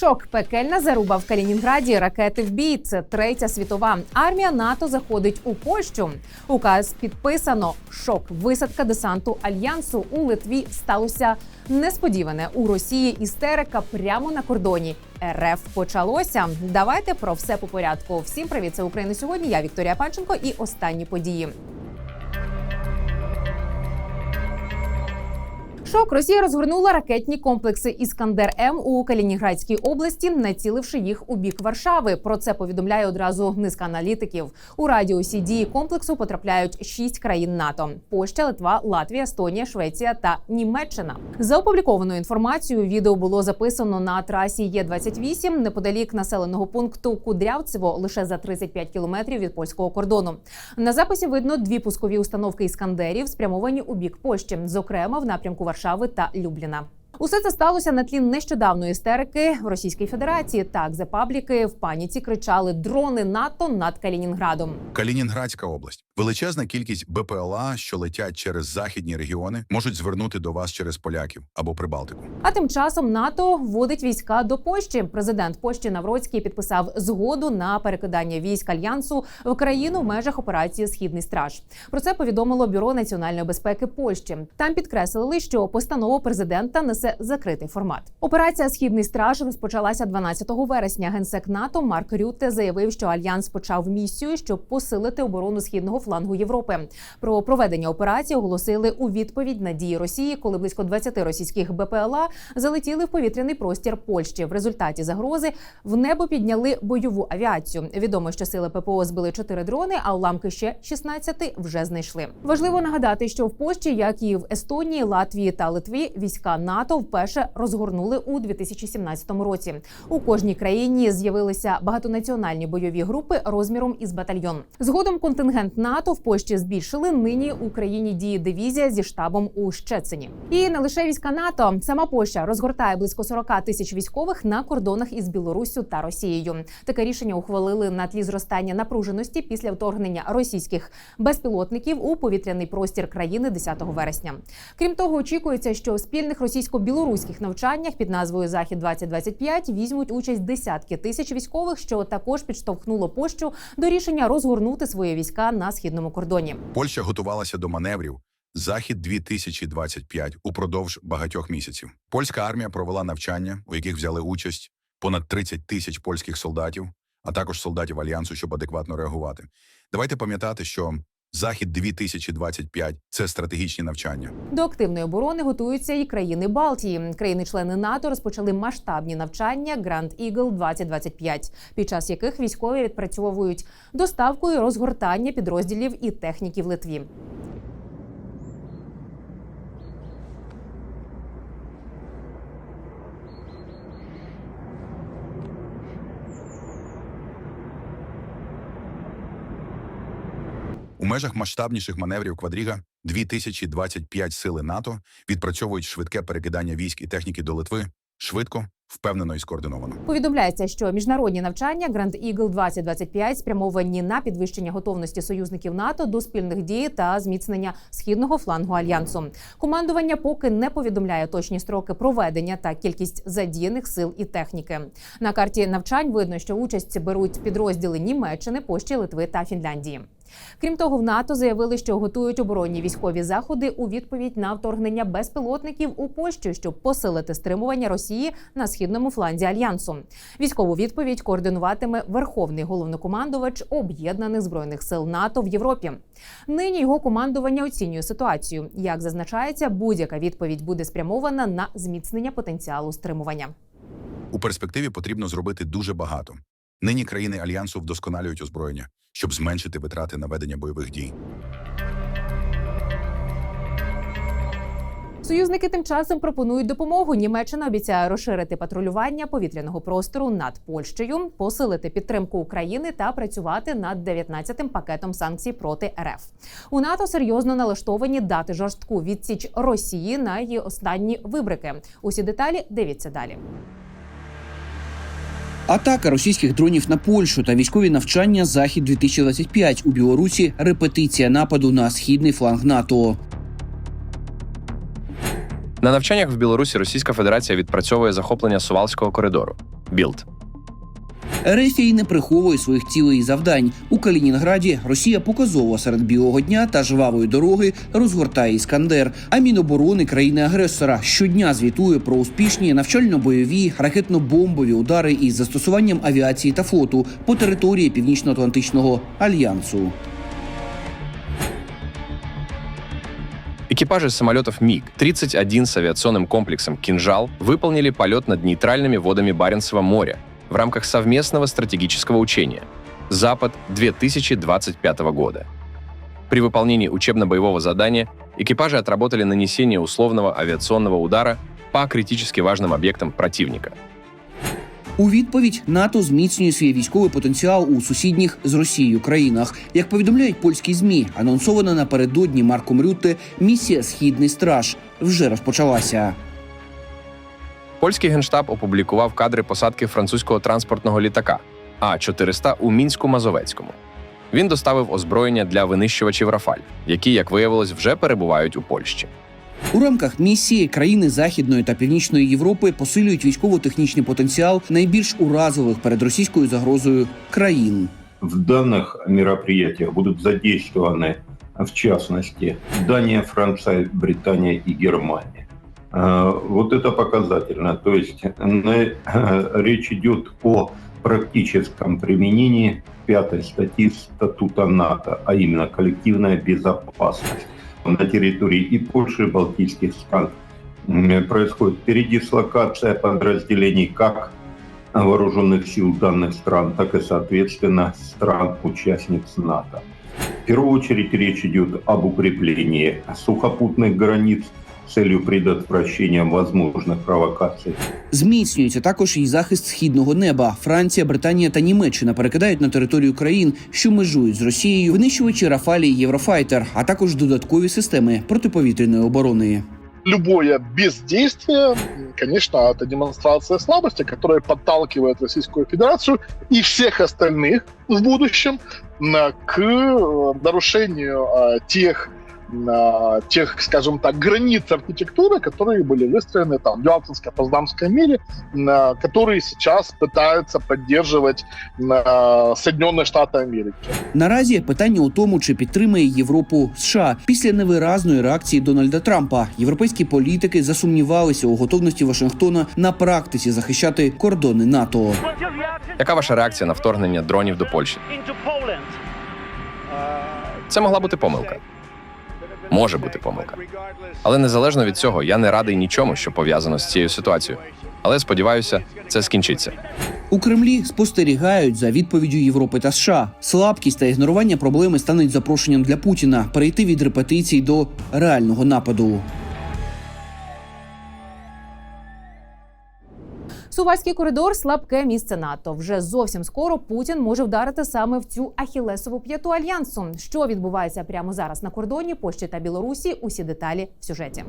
Шок, пекельна заруба в Калінінграді, ракети в бій. Це третя світова. Армія НАТО заходить у Польщу. Указ підписано. Шок. Висадка десанту альянсу у Литві сталося несподіване. У Росії істерика прямо на кордоні. РФ почалося. Давайте про все по порядку. Всім привіт, це Україна сьогодні. Я Вікторія Панченко і останні події. Шок Росія розгорнула ракетні комплекси Іскандер М у Калінінградській області, націливши їх у бік Варшави. Про це повідомляє одразу низка аналітиків. У радіусі дії комплексу потрапляють шість країн НАТО: Польща, Литва, Латвія, Естонія, Швеція та Німеччина. За опублікованою інформацією, відео було записано на трасі Є-28 неподалік населеного пункту Кудрявцево, лише за 35 кілометрів від польського кордону. На записі видно дві пускові установки іскандерів, спрямовані у бік Польщі, зокрема в напрямку Варшави та Любліна. Усе це сталося на тлі нещодавної істерики в Російській Федерації. Так, запабліки в паніці кричали дрони НАТО над Калінінградом. Калінінградська область. Величезна кількість БПЛА, що летять через західні регіони, можуть звернути до вас через поляків або Прибалтику. А тим часом НАТО вводить війська до Польщі. Президент Польщі Навроцький підписав згоду на перекидання військ альянсу в країну в межах операції Східний страж. Про це повідомило бюро національної безпеки Польщі. Там підкреслили, що постанова президента несе закритий формат. Операція Східний страж розпочалася 12 вересня. Генсек НАТО Марк Рютте заявив, що альянс почав місію, щоб посилити оборону східного флангу Європи. Про проведення операції оголосили у відповідь на дії Росії, коли близько 20 російських БПЛА залетіли в повітряний простір Польщі. В результаті загрози в небо підняли бойову авіацію. Відомо, що сили ППО збили 4 дрони, а уламки ще 16 вже знайшли. Важливо нагадати, що в Польщі, як і в Естонії, Латвії та Литві, війська НАТО вперше розгорнули у 2017 році. У кожній країні з'явилися багатонаціональні бойові групи розміром із батальйон. Згодом контингент НАТО в Польщі збільшили. Нині Україні діє дивізія зі штабом у Щецині. І не лише війська НАТО, сама Польща розгортає близько 40 тисяч військових на кордонах із Білоруссю та Росією. Таке рішення ухвалили на тлі зростання напруженості після вторгнення російських безпілотників у повітряний простір країни 10 вересня. Крім того, очікується, що спільних російсько-білоруських навчаннях під назвою Захід 2025 візьмуть участь десятки тисяч військових, що також підштовхнуло Польщу до рішення розгорнути свої війська на східному кордоні. Польща готувалася до маневрів Захід 2025 упродовж багатьох місяців. Польська армія провела навчання, у яких взяли участь понад 30 тисяч польських солдатів, а також солдатів альянсу, щоб адекватно реагувати. Давайте пам'ятати, що Захід 2025 – це стратегічні навчання. До активної оборони готуються і країни Балтії. Країни-члени НАТО розпочали масштабні навчання Grand Eagle 2025, під час яких військові відпрацьовують доставку і розгортання підрозділів і техніки в Литві. Межах масштабніших маневрів Квадріга 2025 сили НАТО відпрацьовують швидке перекидання військ і техніки до Литви швидко, впевнено і скоординовано. Повідомляється, що міжнародні навчання Grand Eagle 2025 спрямовані на підвищення готовності союзників НАТО до спільних дій та зміцнення східного флангу альянсу. Командування поки не повідомляє точні строки проведення та кількість задіяних сил і техніки. На карті навчань видно, що участь беруть підрозділи Німеччини, Польщі, Литви та Фінляндії. Крім того, в НАТО заявили, що готують оборонні військові заходи у відповідь на вторгнення безпілотників у Польщу, щоб посилити стримування Росії на східному фланзі альянсу. Військову відповідь координуватиме верховний головнокомандувач об'єднаних збройних сил НАТО в Європі. Нині його командування оцінює ситуацію. Як зазначається, будь-яка відповідь буде спрямована на зміцнення потенціалу стримування. У перспективі потрібно зробити дуже багато. Нині країни альянсу вдосконалюють озброєння, щоб зменшити витрати на ведення бойових дій. Союзники тим часом пропонують допомогу. Німеччина обіцяє розширити патрулювання повітряного простору над Польщею, посилити підтримку України та працювати над 19-тим пакетом санкцій проти РФ. У НАТО серйозно налаштовані дати жорстку відсіч Росії на її останні вибрики. Усі деталі дивіться далі. Атака російських дронів на Польщу та військові навчання Захід 2025 у Білорусі. Репетиція нападу на східний фланг НАТО. На навчаннях в Білорусі Російська Федерація відпрацьовує захоплення Сувалського коридору. Білд. Ерефія й не приховує своїх цілей і завдань. У Калінінграді Росія показово серед білого дня та жвавої дороги розгортає іскандер. А Міноборони країни-агресора щодня звітує про успішні навчально-бойові ракетно-бомбові удари із застосуванням авіації та флоту по території Північно-Атлантичного альянсу. Экипажи самолетов МиГ-31 с авиационным комплексом «Кинжал» выполнили полет над нейтральными водами Баренцева моря в рамках совместного стратегического учения «Запад-2025 года». При выполнении учебно-боевого задания экипажи отработали нанесение условного авиационного удара по критически важным объектам противника. У відповідь НАТО зміцнює свій військовий потенціал у сусідніх з Росією країнах. Як повідомляють польські змі, анонсована напередодні Марком Рютте місія Східний страж вже розпочалася. Польський генштаб опублікував кадри посадки французького транспортного літака А-400 у Мінську-Мазовецькому. Він доставив озброєння для винищувачів Рафаль, які, як виявилось, вже перебувають у Польщі. У рамках місії країни Західної та Північної Європи посилюють військово-технічний потенціал найбільш уразливих перед російською загрозою країн. В данных мероприятиях будут задействованы, в частности, Дания, Франция, Британия и Германия. Э, Вот это показательно. То есть э, речь идет о практическом применении пятой статьи статута НАТО, а именно коллективная безопасность. На территории и Польши, и Балтийских стран происходит передислокация подразделений как вооруженных сил данных стран, так и, соответственно, стран-участниц НАТО. В первую очередь речь идет об укреплении сухопутных границ целью предотвращения возможных провокаций Зміцнюється також і захист східного неба. Франція, Британія та Німеччина перекидають на територію країн, що межують з Росією, винищувачі Рафалі і Єврофайтер, а також додаткові системи протиповітряної оборони. любое бездействие, конечно, это демонстрация слабости, которая подталкивает Российскую Федерацию и всех остальных в будущем на- к э, нарушению э, тех на тех, скажем так, границ архитектуры, которые были выстроены там в Ялтинско-Поздамском мире, на которые сейчас пытаются поддерживать на Соединенные Штаты Америки. Наразі питання у тому, чи підтримує Європу США після невиразної реакції Дональда Трампа. Європейські політики засумнівалися у готовності Вашингтона на практиці захищати кордони НАТО. Яка ваша реакція на вторгнення дронів до Польщі? Це могла бути помилка. Може бути помилка. Але незалежно від цього, я не радий нічому, що пов'язано з цією ситуацією. Але сподіваюся, це скінчиться. У Кремлі спостерігають за відповіддю Європи та США. Слабкість та ігнорування проблеми стануть запрошенням для Путіна перейти від репетицій до реального нападу. Сувальський коридор слабке місце НАТО. Вже зовсім скоро Путін може вдарити саме в цю ахілесову п'яту альянсу. Що відбувається прямо зараз на кордоні Польщі та Білорусі? Усі деталі в сюжеті.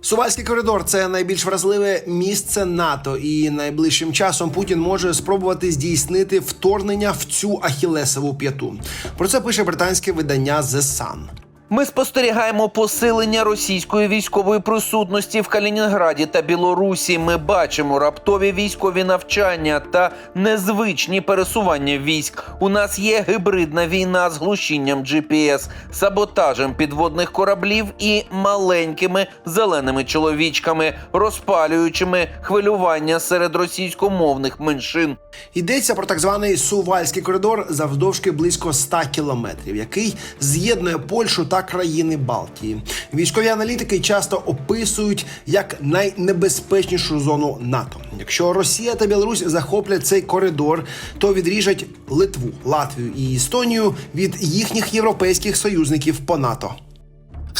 Сувальський коридор це найбільш вразливе місце НАТО, і найближчим часом Путін може спробувати здійснити вторгнення в цю ахілесову п'яту. Про це пише британське видання The Sun. Ми спостерігаємо посилення російської військової присутності в Калінінграді та Білорусі. Ми бачимо раптові військові навчання та незвичні пересування військ. У нас є гибридна війна з глушінням GPS, саботажем підводних кораблів і маленькими зеленими чоловічками, розпалюючими хвилювання серед російськомовних меншин. Йдеться про так званий Сувальський коридор завдовжки близько 100 кілометрів, який з'єднує Польщу та країни Балтії. Військові аналітики часто описують як найнебезпечнішу зону НАТО. Якщо Росія та Білорусь захоплять цей коридор, то відріжать Литву, Латвію і Естонію від їхніх європейських союзників по НАТО.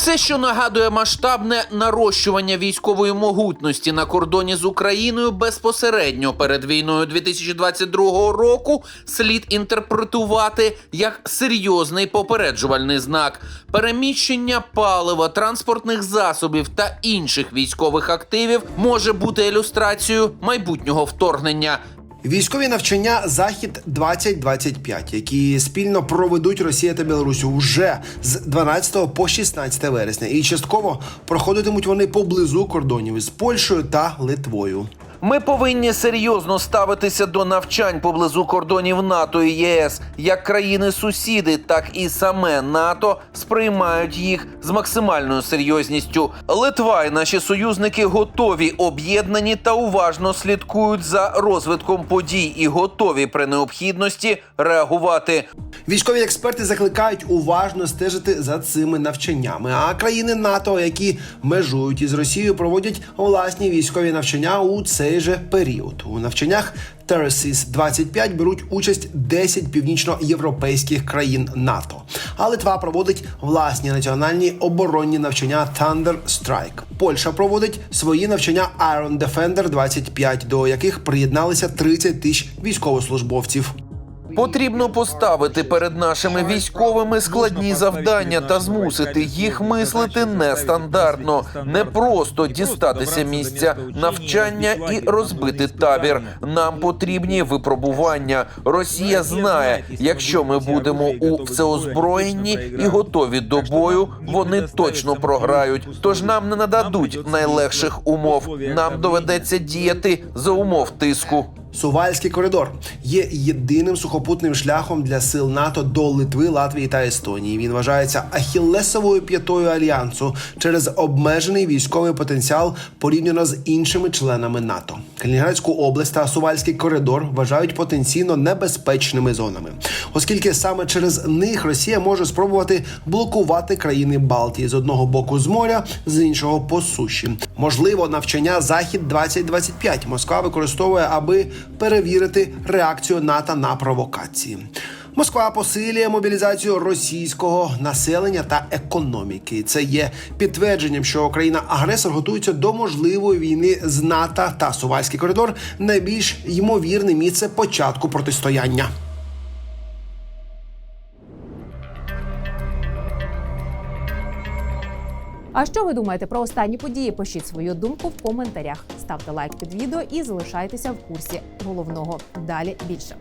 Все, що нагадує масштабне нарощування військової могутності на кордоні з Україною безпосередньо перед війною 2022 року, слід інтерпретувати як серйозний попереджувальний знак. Переміщення палива, транспортних засобів та інших військових активів може бути ілюстрацією майбутнього вторгнення. Військові навчання Захід 2025, які спільно проведуть Росія та Білорусь уже з 12 по 16 вересня, і частково проходитимуть вони поблизу кордонів із Польщею та Литвою. Ми повинні серйозно ставитися до навчань поблизу кордонів НАТО і ЄС. Як країни-сусіди, так і саме НАТО сприймають їх з максимальною серйозністю. Литва і наші союзники готові, об'єднані та уважно слідкують за розвитком подій і готові при необхідності реагувати. Військові експерти закликають уважно стежити за цими навчаннями. А країни НАТО, які межують із Росією, проводять власні військові навчання у цей же період. У навчаннях Terraces 25 беруть участь 10 північноєвропейських країн НАТО. А Литва проводить власні національні оборонні навчання Thunder Strike. Польща проводить свої навчання Iron Defender 25, до яких приєдналися 30 тисяч військовослужбовців. Потрібно поставити перед нашими військовими складні завдання та змусити їх мислити нестандартно, не просто дістатися місця навчання і розбити табір. Нам потрібні випробування. Росія знає, якщо ми будемо у всеозброєнні і готові до бою, вони точно програють. Тож нам не нададуть найлегших умов. Нам доведеться діяти за умов тиску. Сувальський коридор є єдиним сухопутним шляхом для сил НАТО до Литви, Латвії та Естонії. Він вважається ахіллесовою п'ятою альянсу через обмежений військовий потенціал порівняно з іншими членами НАТО. Калінінградську область та Сувальський коридор вважають потенційно небезпечними зонами, оскільки саме через них Росія може спробувати блокувати країни Балтії з одного боку з моря, з іншого по суші. Можливо, навчання Захід 2025 Москва використовує, аби перевірити реакцію НАТО на провокації. Москва посилює мобілізацію російського населення та економіки. Це є підтвердженням, що країна-агресор готується до можливої війни з НАТО та Сувальський коридор найбільш ймовірне місце початку протистояння. А що ви думаєте про останні події? Пишіть свою думку в коментарях. Ставте лайк під відео і залишайтеся в курсі головного. Далі більше.